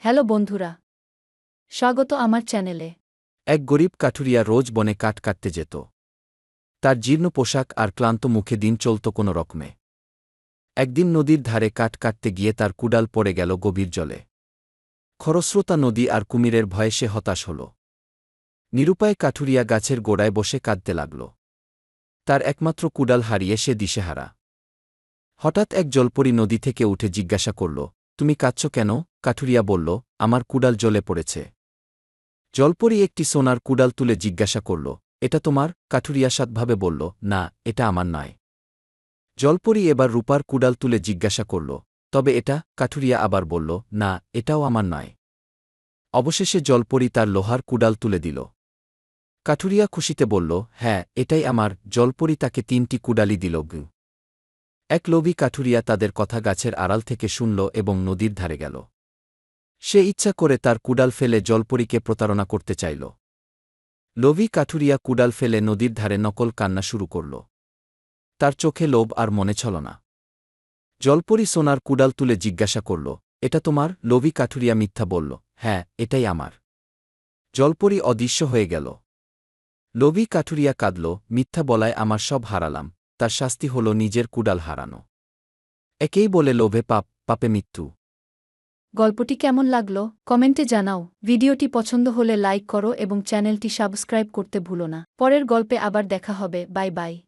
Hello বন্ধুরা। স্বাগত আমার চ্যানেলে। এক গরিব কাঠুরিয়া রোজ বনে কাঠ কাটতে যেত। তার জীর্ণ পোশাক আর ক্লান্ত মুখে দিন চলত কোনো রকমে। একদিন নদীর ধারে কাঠ কাটতে গিয়ে তার কুডাল পড়ে গেল গভীর জলে। খরস্রোতা নদী আর কুমিরের ভয়ে সে হতাশ হল। নিরুপায় কাঠুরিয়া গাছের গোড়ায় বসে কাঁদতে লাগল। তার একমাত্র কুডাল হারিয়ে সে দিশেহারা। হঠাৎ এক জলপরি নদী থেকে উঠে জিজ্ঞাসা করল, তুমি কাঁদছ কেন? কাঠুরিয়া বলল, আমার কুডাল জ্বলে পড়েছে। জলপরি একটি সোনার কুডাল তুলে জিজ্ঞাসা করল, এটা তোমার? কাঠুরিয়া সাতভাবে বলল, না, এটা আমার নয়। জলপরি এবার রূপার কুডাল তুলে জিজ্ঞাসা করল, তবে এটা? কাঠুরিয়া আবার বলল, না, এটাও আমার নয়। অবশেষে জলপরি তার লোহার কুডাল তুলে দিল। কাঠুরিয়া খুশিতে বলল হ্যাঁ এটাই আমার। জলপরি তাকে তিনটি কুডালি দিল গু। এক লোভী কাঠুরিয়া তাদের কথা গাছের আড়াল থেকে শুনল এবং নদীর ধারে গেল। সে ইচ্ছা করে তার কুডাল ফেলে জলপরীকে প্রতারণা করতে চাইল। লোভি কাঠুরিয়া কুডাল ফেলে নদীর ধারে নকল কান্না শুরু করল। তার চোখে লোভ আর মনে ছল না। জলপরি সোনার কুডাল তুলে জিজ্ঞাসা করল, এটা তোমার? লোভি কাঠুরিয়া মিথ্যা বলল হ্যাঁ এটাই আমার। জলপরি অদৃশ্য হয়ে গেল। লোভী কাঠুরিয়া কাঁদল, মিথ্যা বলায় আমার সব হারালাম, তার শাস্তি হল নিজের কুডাল হারানো। একেই বলে লোভে পাপ, পাপে মৃত্যু। গল্পটি কেমন লাগল, কমেন্টে জানাও। ভিডিওটি পছন্দ হলে লাইক করো এবং চ্যানেলটি সাবস্ক্রাইব করতে ভুলো না। পরের গল্পে আবার দেখা হবে। Bye bye.